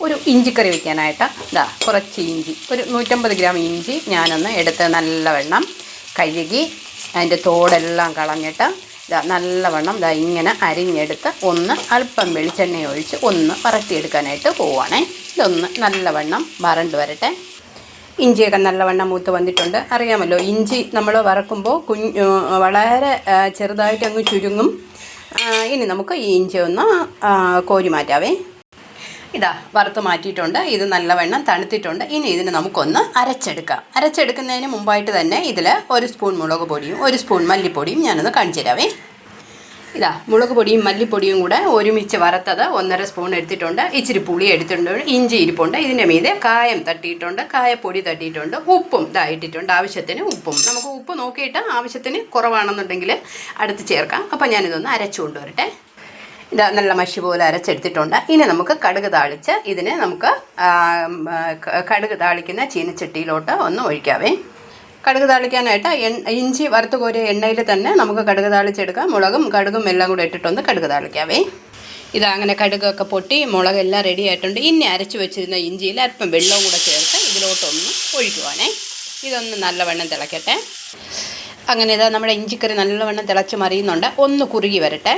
ഒരു ഇഞ്ചിക്കറി വയ്ക്കാനായിട്ട് ഇതാ കുറച്ച് ഇഞ്ചി. ഒരു നൂറ്റമ്പത് ഗ്രാം ഇഞ്ചി ഞാനൊന്ന് എടുത്ത് നല്ലവണ്ണം കഴുകി അതിന്റെ തോടെല്ലാം കളഞ്ഞിട്ട് ഇതാ നല്ലവണ്ണം ഇതാ ഇങ്ങനെ അരിഞ്ഞെടുത്ത് ഒന്ന് അല്പം വെളിച്ചെണ്ണ ഒഴിച്ച് ഒന്ന് വറട്ടിയെടുക്കാനായിട്ട് പോവുകയാണേ ഇതൊന്ന് നല്ലവണ്ണം വരണ്ട് വരട്ടെ. ഇഞ്ചിയൊക്കെ നല്ലവണ്ണം മൂത്ത് വന്നിട്ടുണ്ട്. അറിയാമല്ലോ ഇഞ്ചി നമ്മൾ വറക്കുമ്പോൾ കുഞ്ഞ് വളരെ ചെറുതായിട്ട് അങ്ങ് ചുരുങ്ങും. ഇനി നമുക്ക് ഈ ഇഞ്ചി ഒന്ന് കോരി മാറ്റാവേ. ഇതാ വറുത്ത് മാറ്റിയിട്ടുണ്ട്. ഇത് നല്ലവണ്ണം തണുത്തിട്ടുണ്ട്. ഇനി ഇതിന് നമുക്കൊന്ന് അരച്ചെടുക്കാം. അരച്ചെടുക്കുന്നതിന് മുമ്പായിട്ട് തന്നെ ഇതിൽ ഒരു സ്പൂൺ മുളക് പൊടിയും ഒരു സ്പൂൺ മല്ലിപ്പൊടിയും ഞാനൊന്ന് കാണിച്ചു തരാവേ ഇതാ മുളക് പൊടിയും മല്ലിപ്പൊടിയും കൂടെ ഒരുമിച്ച് വറുത്തത് ഒന്നര സ്പൂൺ എടുത്തിട്ടുണ്ട്. ഇച്ചിരി പുളി എടുത്തിട്ടുണ്ട്. ഇഞ്ചി ഇരിപ്പുണ്ട്. ഇതിന്റെ മീതെ കായം തട്ടിയിട്ടുണ്ട്. കായപ്പൊടി തട്ടിയിട്ടുണ്ട്. ഉപ്പും ഇതായിട്ടിട്ടുണ്ട് ആവശ്യത്തിന് ഉപ്പും. നമുക്ക് ഉപ്പ് നോക്കിയിട്ട് ആവശ്യത്തിന് കുറവാണെന്നുണ്ടെങ്കിൽ അടുത്ത് ചേർക്കാം. അപ്പോൾ ഞാനിതൊന്ന് അരച്ചുകൊണ്ട് കൊണ്ടുവരട്ടെ ഇതാ നല്ല മഷി പോലെ അരച്ചെടുത്തിട്ടുണ്ട്. ഇനി നമുക്ക് കടുക് താളിച്ച് ഇതിനെ നമുക്ക് കടുക് താളിക്കുന്ന ചീനച്ചട്ടിയിലോട്ട് ഒന്ന് ഒഴിക്കാവേ. കടുക് താളിക്കാനായിട്ട് ഇഞ്ചി വറുത്ത് കോരിയ എണ്ണയിൽ തന്നെ നമുക്ക് കടുക് താളിച്ചെടുക്കാം. മുളകും കടുകും എല്ലാം കൂടെ ഇട്ടിട്ടൊന്ന് കടുക് താളിക്കാവേ. ഇതങ്ങനെ കടുകൊക്കെ പൊട്ടി മുളകെല്ലാം റെഡി ആയിട്ടുണ്ട്. ഇനി അരച്ച് വെച്ചിരുന്ന ഇഞ്ചിയിൽ അല്പം വെള്ളവും കൂടെ ചേർത്ത് ഇതിലോട്ടൊന്ന് ഒഴിക്കുവാനേ ഇതൊന്ന് നല്ലവണ്ണം തിളക്കട്ടെ. അങ്ങനെ ഇതാ നമ്മുടെ ഇഞ്ചിക്കറി നല്ലവണ്ണം തിളച്ച് മറിയുന്നുണ്ട്. ഒന്ന് കുറുകി വരട്ടെ.